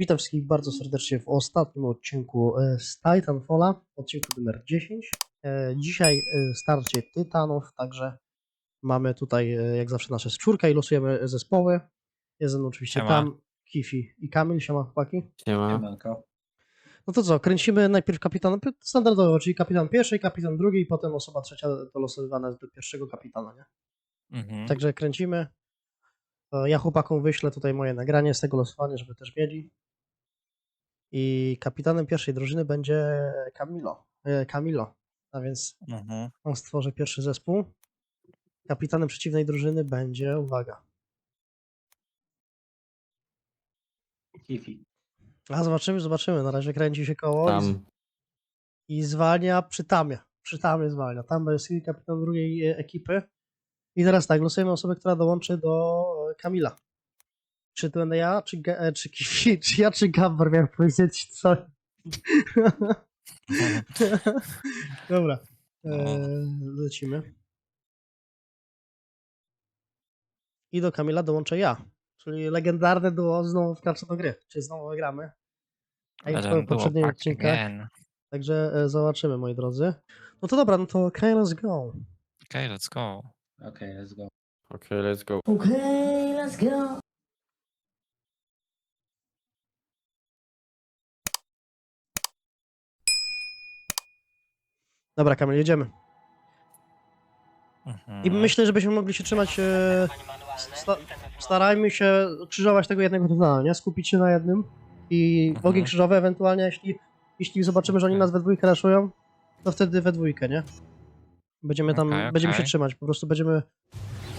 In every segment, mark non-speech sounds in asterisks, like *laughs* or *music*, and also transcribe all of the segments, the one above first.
Witam wszystkich bardzo serdecznie w ostatnim odcinku e, z Titanfalla, odcinku numer 10. E, Dzisiaj e, starcie Tytanów, także mamy tutaj jak zawsze nasze czwórka i losujemy zespoły. Jest ze mną oczywiście Siema. Kam, Kifi i Kamil, siema chłopaki. Siema. Siemanko. No to co, kręcimy najpierw kapitana, standardowo, czyli kapitan pierwszy kapitan drugi i potem osoba trzecia dolosowywana do pierwszego kapitana, nie? Mhm. Także kręcimy. To Ja chłopakom wyślę tutaj moje nagranie z tego losowania, żeby też mieli. I kapitanem pierwszej drużyny będzie Camilo. e, Camilo. A więc Mhm. on stworzy pierwszy zespół. Kapitanem przeciwnej drużyny będzie, uwaga. Kifi. A zobaczymy, zobaczymy. Na razie kręci się koło i, Tam. i zwalnia przy tamie. Przy tamie zwalnia. Tam jest kapitan drugiej e, ekipy. I teraz tak, losujemy osobę, która dołączy do e, Kamila. Czy to będę ja, czy, Ga- e, czy, Kifi, czy ja, czy Gabor miałem powiedzieć co? *laughs* Dobra. E, lecimy. I do Kamila dołączę ja. Czyli legendarne duo znowu wkracza do gry. Czy znowu gramy? A jak w poprzednim odcinkach. Także e, zobaczymy, moi drodzy. No to dobra, no to okay, let's go. Okay, let's go. Okej, let's go. Okay, let's go. Okay, let's go. Dobra, Kamil, jedziemy. Mhm. I myślę, żebyśmy mogli się trzymać. E, sta, starajmy się krzyżować tego jednego tytana, nie? Skupić się na jednym. I Mhm. ogień krzyżowy ewentualnie, jeśli, jeśli zobaczymy, że oni nas we dwójkę raszują, to wtedy we dwójkę, nie? Będziemy tam, Okej, będziemy się trzymać, po prostu będziemy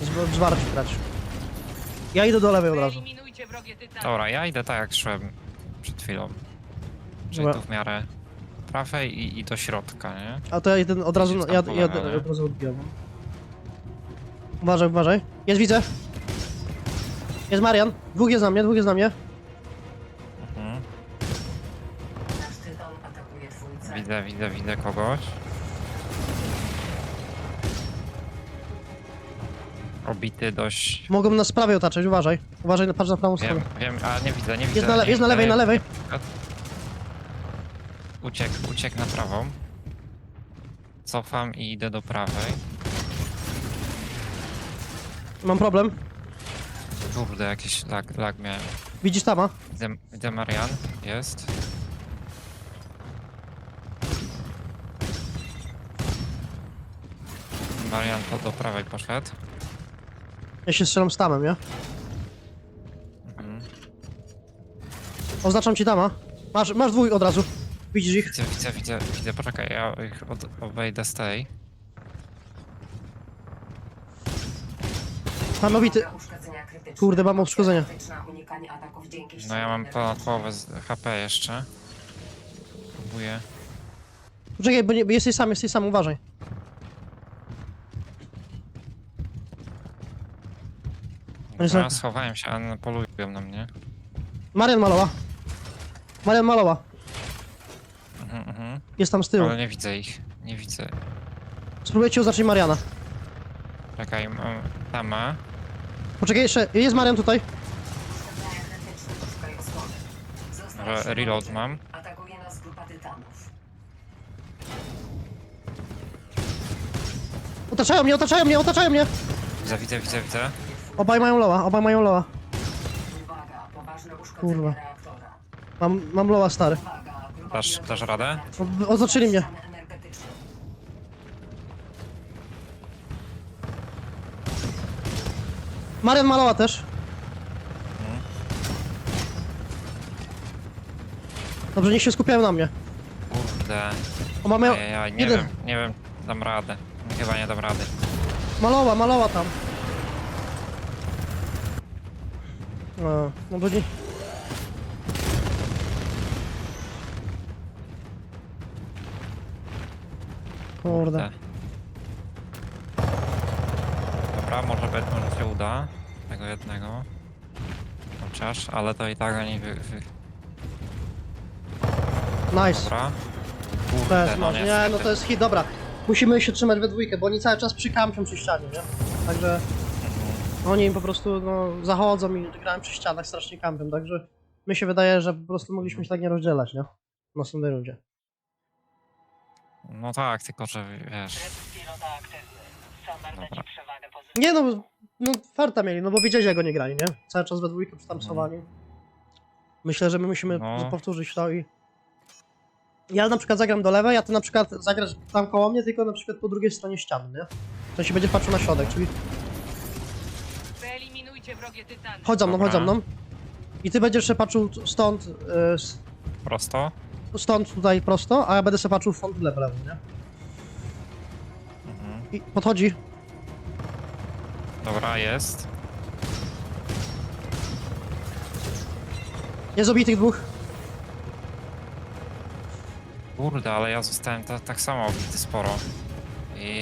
z- zwarci grać. Ja idę do lewej od razu. Dobra, ja idę tak jak szłem przed chwilą. Czyli tu w miarę prawej i, i do środka, nie? A to ja idę od razu, ja, ja, ja od razu odbijam. Uważaj, uważaj. Jest, widzę. Jest Marian. Dwóch jest na mnie, dwóch jest na mnie. Mhm. Widzę, widzę, widzę kogoś. Obity dość. Mogą nas z prawej otaczać, uważaj. Uważaj, patrz na prawą Wiem, stronę. wiem, a nie widzę, nie widzę. Jest na, le- nie jest na lewej, nie- na lewej. Uciekł, uciekł na prawą. Cofam i idę do prawej. Mam problem. Kurde, jakiś lag, lag miałem. Widzisz tama? Widzę, widzę Marian, jest. Marian to do prawej poszedł. Ja się strzelam z tamem, nie? Mhm. Oznaczam ci tama. Masz, masz dwój od razu. Widzisz ich? Widzę, widzę, widzę, widzę, poczekaj, ja ich od, obejdę z tej. Krytyczne. Kurde, mam uszkodzenia. No ja mam ponad połowę z HP jeszcze. Próbuję. Poczekaj, bo nie, bo jesteś sam, jesteś sam, uważaj. Dobra, schowałem się, ale polują na mnie. Marian maloła. Marian maloła. Mhm. Jest tam z tyłu. Ale nie widzę ich, nie widzę. Spróbuję ci oznaczyć Mariana. Czekaj, mam tama. Poczekaj, jeszcze. Jest Marian tutaj. Re- reload mam. Atakuje nas grupa tytanów. Otaczają mnie, otaczają mnie, otaczają mnie. Widzę, widzę, widzę, widzę. Obaj mają loła, obaj mają loła. Uwaga, poważne uszkodzenie Kurwa. reaktora. Mam, mam loła stary. Uwaga, Dasz- dasz radę? oznaczyli mnie. Marian maloła też. Dobrze, niech się skupiają na mnie. Kurde. O, mamy nie jeden. wiem, nie wiem, dam radę. Chyba nie dam rady. maloła, maloła tam. No, no bo nie... Kurde. Dobra, może, be, może się uda. Tego jednego. Chociaż, ale to i tak oni wy... wy... Nice. Dobra. Też Kurde, no masz. Nie, no to jest hit, dobra. Musimy się trzymać we dwójkę, bo oni cały czas przykampią przy ścianie, nie? Także oni po prostu no, zachodzą i grają przy ścianach, strasznie kampią, także mi się wydaje, że po prostu mogliśmy się tak nie rozdzielać, nie? W następnej rundzie. No tak, tylko że wiesz. Tryb pilota aktywny. Summer da Dobra. ci przewagę pozytywną. Nie no, no farta mieli, no bo wiedzieli, jak go nie grali, nie? Cały czas we dwójkę przytamsowani. Myślę, że my musimy No. powtórzyć to i... Ja na przykład zagram do lewej, a ty na przykład zagrasz tam koło mnie, tylko na przykład po drugiej stronie ściany, nie? To się będzie patrzył na środek, czyli Wyeliminujcie wrogie tytany. chodź za mną, chodź za Dobra. mną. I ty będziesz się patrzył stąd, y, s- Prosto. Stąd tutaj prosto, a ja będę się patrzył stąd w lewo, lewo, nie? Mhm. I podchodzi. Dobra, jest. Nie zabij tych dwóch. Kurde, ale ja zostałem ta, tak samo obity sporo.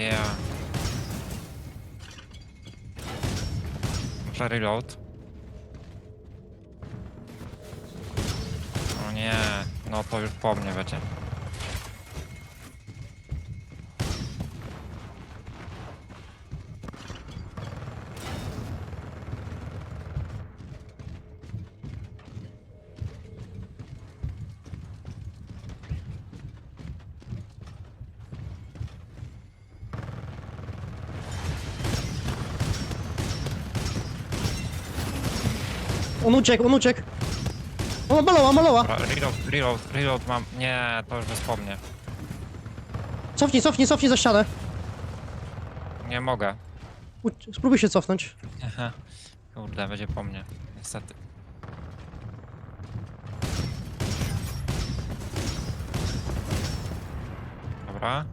Ja. Muszę reload. No to już po mnie będzie. On uciekł, on uciekł. O, maloła. Dobra, reload, reload, reload mam. Nie, to już bez po mnie. Cofnij, cofnij, cofnij za ścianę. Nie mogę. Spróbuj się cofnąć. Kurde, będzie po mnie. Niestety. Dobra.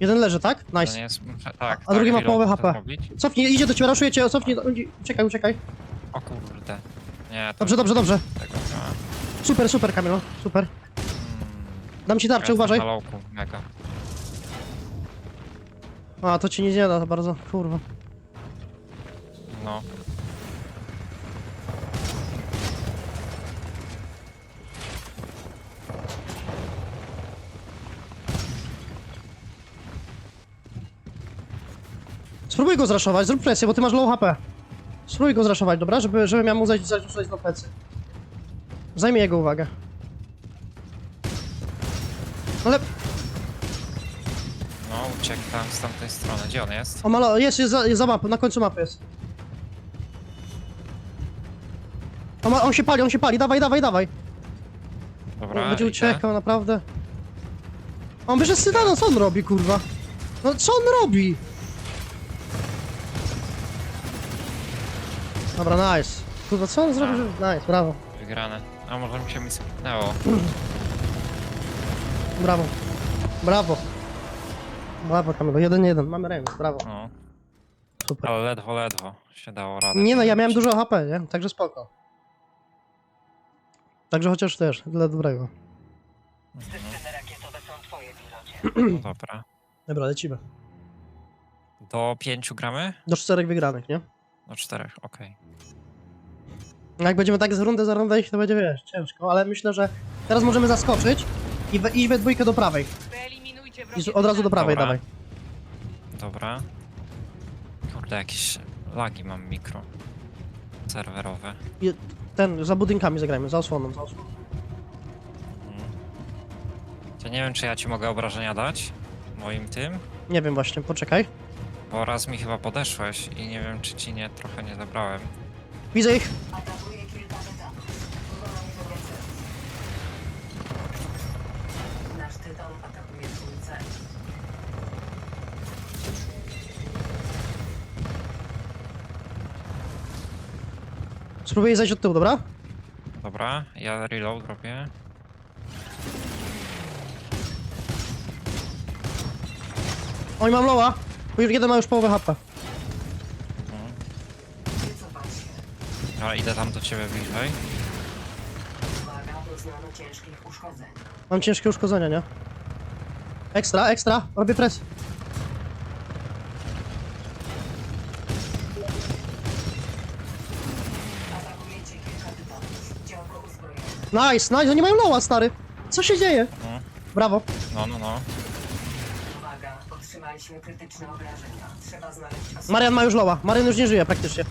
Jeden leży, tak? To Nice. jest... muszę- Tak, A drugi tak, ma reload połowę muszę HP. zrobić. Cofnij, idzie do ciebie, raszuje cię, cofnij, uciekaj, uciekaj. O kurde. Nie, to Dobrze, dobrze, dobrze. Tego nie ma. Super, super, Kamilo, super. Dam ci tarczę, uważaj. na lowku, mega. A, to ci nic nie da za bardzo, kurwa. No. Spróbuj go zraszować, zrób presję, bo ty masz low HP. Spróbuj go zraszować, dobra? Żeby, żeby miał mu zajść, zajść, zajść na plecy. Zajmij jego uwagę. Ale, No, uciekł tam z tamtej strony. Gdzie on jest? o malo, jest, jest za, jest za mapą, na końcu mapy jest. On, ma, on się pali, on się pali, dawaj, dawaj, dawaj. Dobra, On będzie idę. uciekał, naprawdę. On bierze Sydana, co on robi, kurwa? No co on robi? Dobra, nice. Kurwa, co on zrobił, że... Nice, brawo, Wygrane. A może mi się mi skipnęło. brawo. Brawo. Brawo, Kamilo, jeden, jeden, mamy remis, brawo, No. super. Ale ledwo, ledwo się dało radę. Nie no, ja miałem dużo HP, nie? Także spoko. Także chociaż też, dla dobrego. Systemy rakietowe są twoje, pilocie. No dobra. Dobra, lecimy. Do pięciu gramy? Do czterech wygranych, nie? Do czterech, okej. Jak będziemy tak z rundy za rundę iść, to będzie, wiesz, ciężko, ale myślę, że teraz możemy zaskoczyć i we, iść we dwójkę do prawej. Wyeliminujcie I wrogie z, od razu do prawej Dobra. dawaj. Dobra. Kurde, jakieś lagi mam mikro. Serwerowe. I ten, za budynkami zagrajmy, za osłoną, za osłoną. Mhm. To nie wiem, czy ja ci mogę obrażenia dać. Moim tym. Nie wiem właśnie, poczekaj. Bo raz mi chyba podeszłeś i nie wiem, czy ci nie trochę nie zabrałem. Widzę ich. Spróbuję zejść od tyłu, dobra? Dobra, ja reload robię. Oj, mam już jeden ma już połowę HP. Mhm. Wycofać się. Ale idę tam do ciebie bliżej. Uwaga, doznano ciężkich uszkodzeń. Mam ciężkie uszkodzenia, nie? Ekstra, ekstra, robię pres. Atakujecie kilka tytanów. Działko uzbrojone. Nice, nice, oni mają loła, stary. Co się dzieje? No, Brawo. no, no. no. Uwaga, otrzymaliśmy krytyczne obrażenia. Trzeba znaleźć osobę. Marian ma już loła. Marian już nie żyje praktycznie.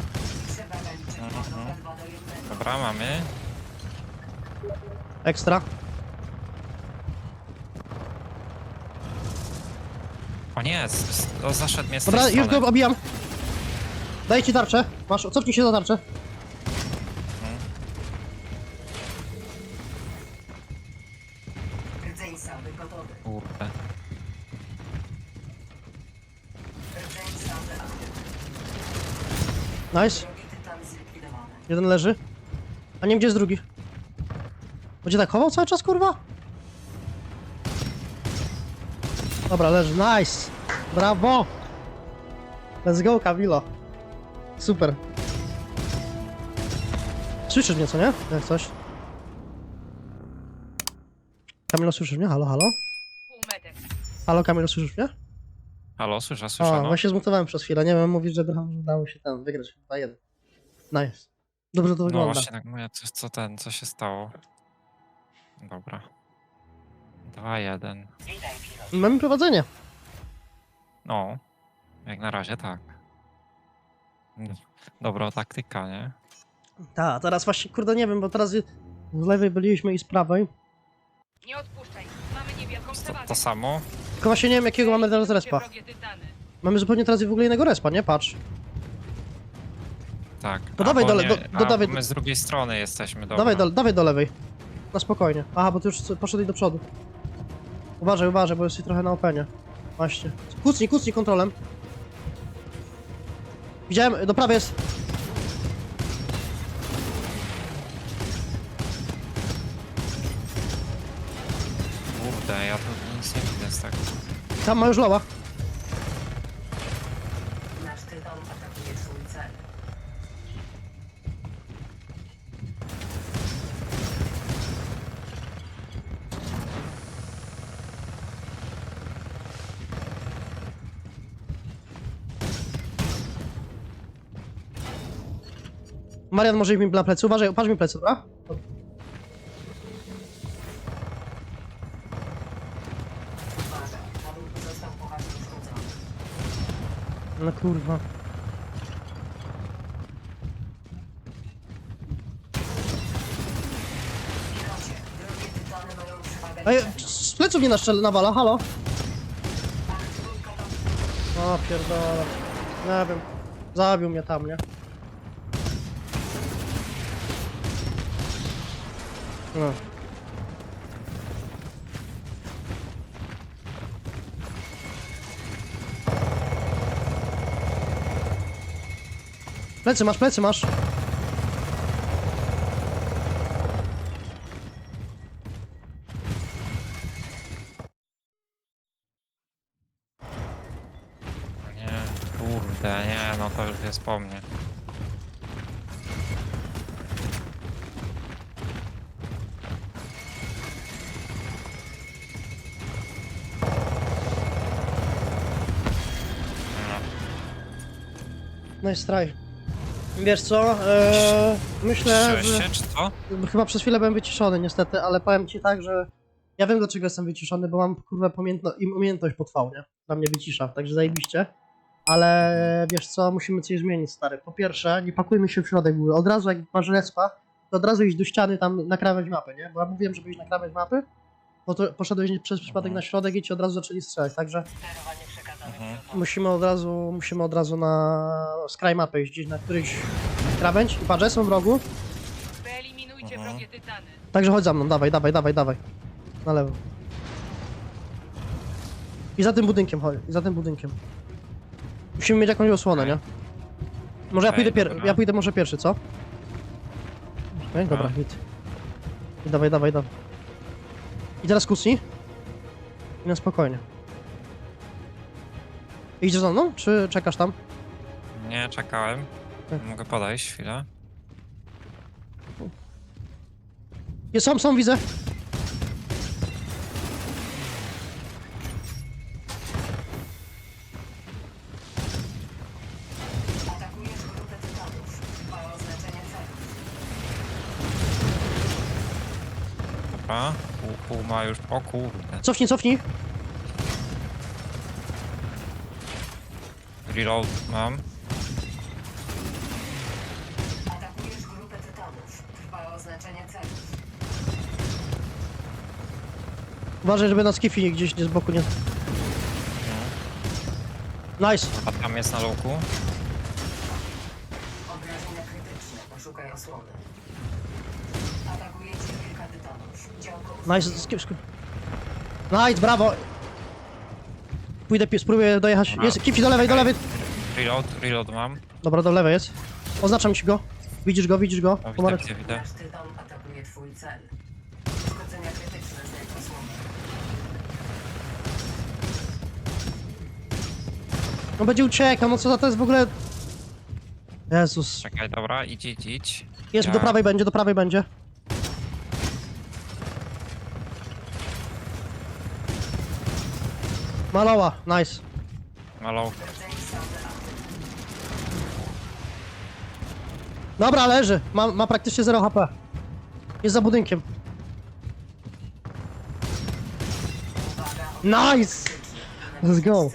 Dobra, mamy. Ekstra. O nie, z, z, o, zaszedł mnie z tej Dobra, już strony. go obijam. Daję ci tarczę. Masz, cofnij się za tarczę. Rdzeń salwy gotowy. Kurde. Rdzeń salwy aktywny. Nice. Drogi tytan zlikwidowany. Jeden leży. A nie gdzie jest drugi. Będzie tak chował cały czas, kurwa? Dobra, leży. Nice. Brawo. Let's go, Kamilo. Super. Słyszysz mnie, co nie? Jak coś. Kamilo, słyszysz mnie? Halo, halo? Półmetek. Halo, Kamilo, słyszysz mnie? Halo, słyszę, słyszę, O, no. właśnie zmutowałem przez chwilę. Nie wiem, mówić, że udało się tam wygrać 2-1. Nice. Dobrze to No wygląda. właśnie, tak mówię, co, co ten, co się stało. Dobra. 2-1. Witaj, pilot. Mamy prowadzenie. No, jak na razie tak. Dobra taktyka, nie? Tak, teraz właśnie, kurde, nie wiem, bo teraz z lewej byliśmy i z prawej. Nie odpuszczaj. Mamy niewielką To, przewagę. to samo? Tylko właśnie nie wiem, jakiego mamy teraz respa. Wrogie tytany. Mamy zupełnie teraz w ogóle innego respa, nie? Patrz. Tak. To dawaj dole, nie, do- do- dawaj My do- z drugiej strony jesteśmy, dobra. Dawaj do, dawaj do lewej. Na spokojnie. Aha, bo ty już poszedłeś do przodu. Uważaj, uważaj, bo jesteś trochę na openie. Właśnie. Kucnij, kucnij kontrolem. Widziałem, do prawej jest. Kurde, ja tu nic nie widzę z tego. Tam ma już loła. Marian może mi na plecy. Uważaj, patrz mi plecy, dobra? No kurwa. Ej, z pleców nie naszczel nawala, halo? O, pierdolę. Nie wiem. Zabił mnie tam, nie? No. Plecy masz, plecy masz. Nice try. Wiesz co? Eee, myślę, że... się, czy co? Chyba przez chwilę byłem wyciszony niestety, ale powiem ci tak, że ja wiem dlaczego jestem wyciszony, bo mam kurwa pamiętno, im- umiejętność potwał, nie? Dla mnie wycisza, także zajebiście. Ale wiesz co, musimy coś zmienić, stary. Po pierwsze, nie pakujmy się w środek ogóle. Od razu jak masz respa, to od razu iść do ściany tam nakrawać mapy, nie? Bo ja mówiłem, żeby iść nakrawać mapy, bo to poszedłeś przez przypadek na środek i ci od razu zaczęli strzelać, także Mhm. musimy od razu, musimy od razu na skraj mapy iść, gdzieś na któryś krawędź i patrz, są w rogu. Wyeliminujcie Mhm. wrogie tytany. Także chodź za mną, dawaj, dawaj, dawaj, dawaj. Na lewo. I za tym budynkiem chodź, i za tym budynkiem. Musimy mieć jakąś osłonę, nie? Może ja Okej, pójdę pier... dobra. ja pójdę może pierwszy, co? Okej, dobra, Dobra. hit. I dawaj, dawaj, dawaj. I teraz kucnij. I na spokojnie. Idziesz za mną, czy czekasz tam? Nie, czekałem. Tak. Mogę podejść chwilę. Jest, są, są, widzę. Atakujesz grupę tytanów. Trwa oznaczenie celu. Dobra, pół, pół ma już, o kurde. Cofnij, cofnij. Reload mam. Atakujesz grupę tytanów. Trwa oznaczenie celu. Uważaj, żeby na skifi gdzieś nie z boku nie... Nice. A tam jest na luku. Obrażenia krytyczne. Poszukaj osłony. Atakujecie kilka tytanów. Działko Nice, skip, skip. Nice, brawo. Pójdę, pi- spróbuję dojechać. Jest, Kifi do lewej, do lewej. Reload, reload mam. Dobra, do lewej jest. Oznaczam ci go. Widzisz go, widzisz go. O, widzę, Pomarańcz- widzę, widzę. Nasz tytan atakuje twój cel. Uszkodzenia krytyczne. Znajdź osłonę. No będzie uciekał, no co za to jest w ogóle... Jezus. Czekaj, dobra, idź, idź, idź. Jest, Ja- do prawej będzie, do prawej będzie. Maloła, nice. Malą. Dobra, leży. Ma, ma praktycznie 0 HP. Jest za budynkiem. Nice! Let's go.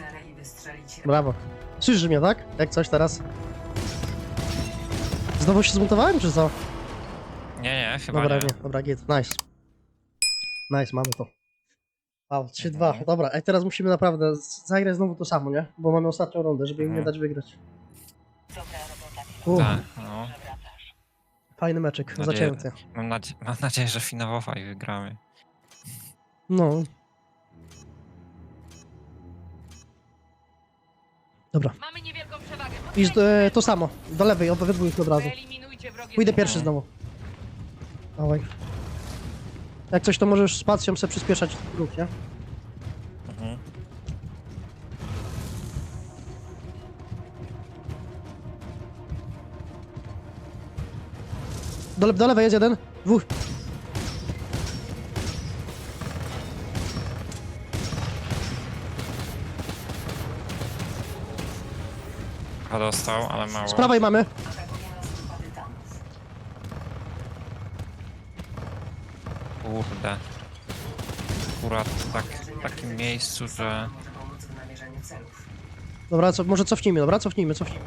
Brawo. Słyszysz mnie, tak? Jak coś teraz? Znowu się zmontowałem, czy co? Nie, nie, chyba Dobra, nie. nie. Dobra, git. Nice. Nice, mamy to. Wow, 3-2. Mhm. Dobra, a teraz musimy naprawdę z- zagrać znowu to samo, nie? Bo mamy ostatnią rundę, żeby im nie Mhm. dać wygrać. Dobra robota. Uff, Tak, no. fajny meczek, Nadzieję- zacięty. Mam, nadzie *laughs* mam nadzieję, że finałowa i wygramy. No. Dobra. Mamy niewielką przewagę. I z- e, to samo. Do lewej, obydwu ich od razu. Wyeliminujcie wrogie Pójdę pierwszy znowu. Dawaj. Jak coś, to możesz spacją sobie przyspieszać ruch, nie? Mhm. Do, le- do lewej jest jeden. Dwóch. A dostał, ale mało. Z prawej mamy. Takim miejscu, że... Może pomóc w celów. Dobra, co, może cofnijmy, dobra? Cofnijmy, cofnijmy.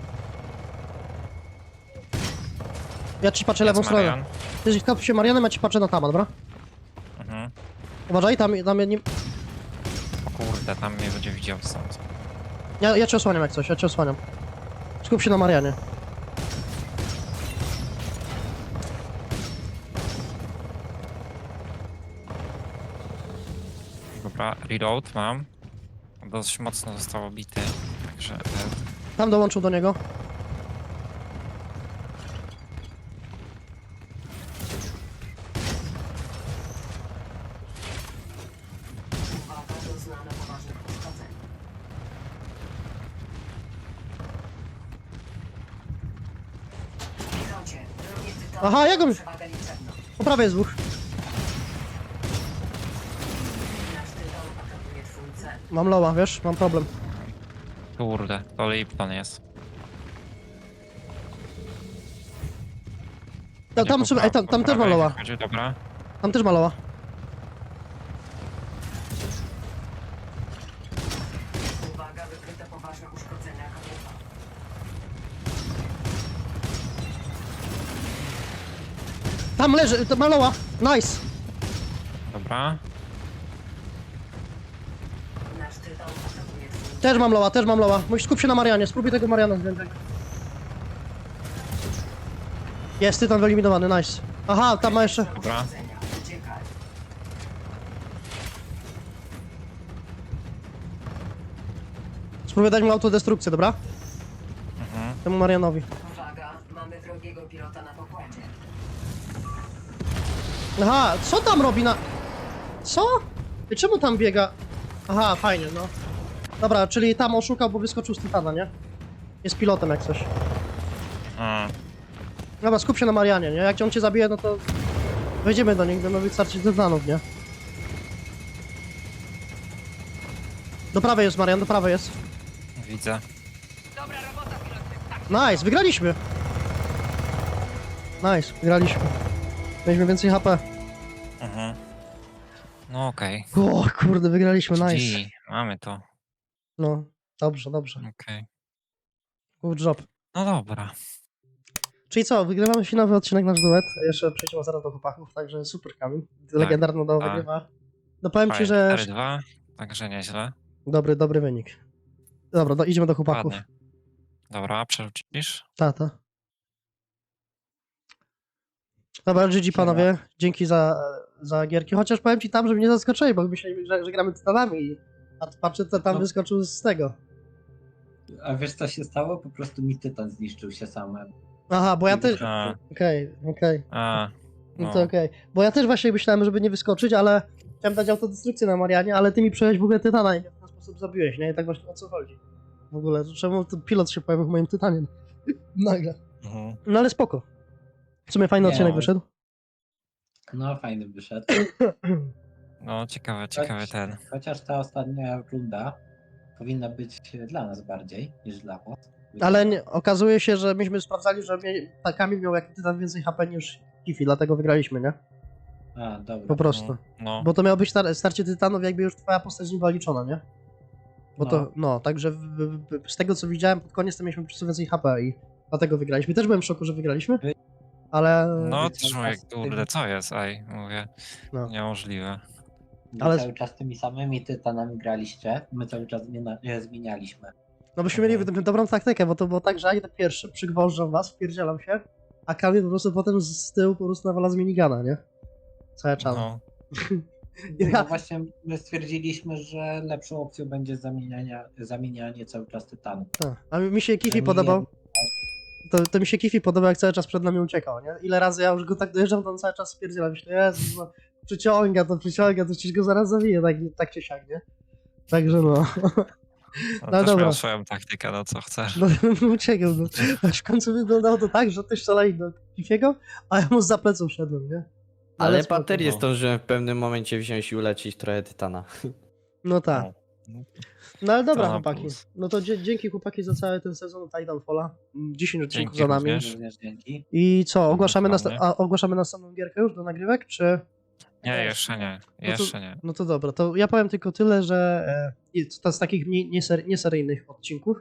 Ja ci patrzę lewą Jest stronę. Marian. Ty skop się Marianem, ja ci patrzę na Tama, dobra? Mhm. Uważaj, tam, tam ja nie... O kurde, tam mnie będzie widział stąd. Ja, ja cię osłaniam jak coś, ja cię osłaniam. Skup się na Marianie. Dobra, reload mam. Dość mocno został obity, także... e, Tam dołączył do niego. Aha, Przewagę liczebną. Po prawej jest dwóch. Nasz tytan atakuje twój cel. Mam loła, wiesz? Mam problem. Kurde, to Lipton jest. Ta, tam, po ej, tam, tam też ma loła. wychodzi, Dobra. Tam też ma loła. Uwaga, wykryte poważne uszkodzenia kamienia. Tam leży, to ma loła. Nice. Dobra. Nasz tytan atakuje twój Też mam loła, też mam loła. Musisz skup się na Marianie, spróbuj tego Mariana zdjąć. Jest, tytan wyeliminowany, nice. Aha, tam ma jeszcze... Dobra. Spróbuję dać mu autodestrukcję, dobra? Mhm. Temu Marianowi. Uwaga, mamy wrogiego pilota na pokładzie. Aha, co tam robi na... Co? I czemu tam biega? Aha, fajnie, no. Dobra, czyli tam oszukał, bo wyskoczył z Titana, nie? Jest pilotem jak coś. A, Dobra, skup się na Marianie, nie? Jak on cię zabije, no to... Wejdziemy do nich, będą wystarczyć Titanów, nie? Do prawej jest Marian, do prawej jest. widzę. Dobra robota, piloty. Tak, Nice, wygraliśmy! Nice, wygraliśmy. Mieliśmy więcej HP. Mhm. No okej. O, kurde, wygraliśmy, nice. G, mamy to. No, dobrze, dobrze. Okej. Good job. No dobra. Czyli co, wygrywamy finałowy odcinek nasz duet. Jeszcze przejdziemy zaraz do chłopaków, także super Kamil. Legendarna do tak. wygrywa. No powiem ci, że 4-2, także nieźle. dobry, dobry wynik. Dobra, do, idziemy do chłopaków. Ładnie. Dobra, przerzucisz? Tata. Dobra, GG panowie, dzięki za, za gierki. Chociaż powiem ci tam, że mnie zaskoczyli, bo myśleli, że, że gramy tytanami. A patrzę, co tam No. wyskoczył z tego. A wiesz co się stało? Po prostu mi tytan zniszczył się samem. Aha, bo ja też. Okej, okej. a, No no. to okej. Bo ja też właśnie myślałem, żeby nie wyskoczyć, ale chciałem dać autodestrukcję na Marianie, ale ty mi przejąłeś w ogóle tytana i w ten sposób zabiłeś, nie? I tak właśnie o co chodzi. W ogóle, czemu to pilot się pojawił w moim tytanie? *laughs* Nagle. Mhm. No ale spoko. W sumie fajny Nie, odcinek wyszedł. No fajny wyszedł. *coughs* No, ciekawy, ciekawy Choć- ten. Chociaż ta ostatnia runda powinna być dla nas bardziej niż dla was. Ale nie, okazuje się, że myśmy sprawdzali, że mie- ta Kamil miał jak tytan więcej HP niż Kifi, dlatego wygraliśmy, nie? A, dobra. Po prostu. No, Bo to miało być star- starcie tytanów, jakby już twoja postać nie była liczona, nie? Bo to, No. no, także w, w, w, z tego co widziałem, pod koniec to mieliśmy po prostu więcej HP i dlatego wygraliśmy. Też byłem w szoku, że wygraliśmy, Wy- ale... no cały też mówię, kurde, co jest, ej, mówię, No. niemożliwe. Wy ale- cały czas tymi samymi tytanami graliście. My cały czas zmienialiśmy. No byśmy mieli do- dobrą taktykę, bo to było tak, że ja idę pierwszy, przygwożdżam was, wpierdzielam się, a Kamil po prostu potem z, z tyłu po prostu nawala z minigana, nie? Cały czas. No, *laughs* Ja- No właśnie my stwierdziliśmy, że lepszą opcją będzie zamieniania, zamienianie cały czas tytanów. Tak. A mi się Kifi Zamienianie- podobał, to, to mi się Kifi podobał, jak cały czas przed nami uciekał, nie? Ile razy ja już go tak dojeżdżam, to on cały czas spierdziela. Myślę, Jezus, no, przyciąga to, przyciąga, to przecież go zaraz zabije, tak, tak czy siak, nie? Także no, no, *laughs* No też dobra. miał swoją taktykę, no co chcesz. no uciekał, no. Aż w końcu wyglądało to tak, że ktoś strzelali do Kifiego, a ja mu za plecą szedłem, nie? Ale spoko. baterię no. zdążyłem w pewnym momencie wziąć i ulecić trochę tytana. No tak. No. No ale dobra, To na chłopaki. plus. No to dzie- dzięki chłopaki za cały ten sezon Titanfalla. Mm, 10 odcinków Dzięki za nami. również. Również dzięki. I co, ogłaszamy, nasta- a, ogłaszamy następną gierkę już do nagrywek, czy... Nie, jeszcze nie, to- jeszcze nie. No to dobra, to ja powiem tylko tyle, że e, to z takich nie, nieser, nieseryjnych odcinków,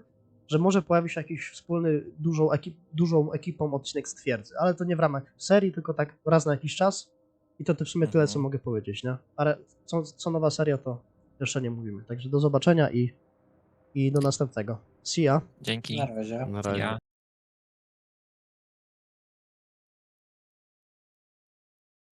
że może pojawi się jakiś wspólny, dużą, ekip, dużą ekipą odcinek z twierdzy, ale to nie w ramach serii, tylko tak raz na jakiś czas. I to, to w sumie tyle, Mhm. co mogę powiedzieć, nie? Ale co, co nowa seria, to jeszcze nie mówimy. Także do zobaczenia i, i do następnego. See ya. Dzięki. Na razie. Na razie. Ja.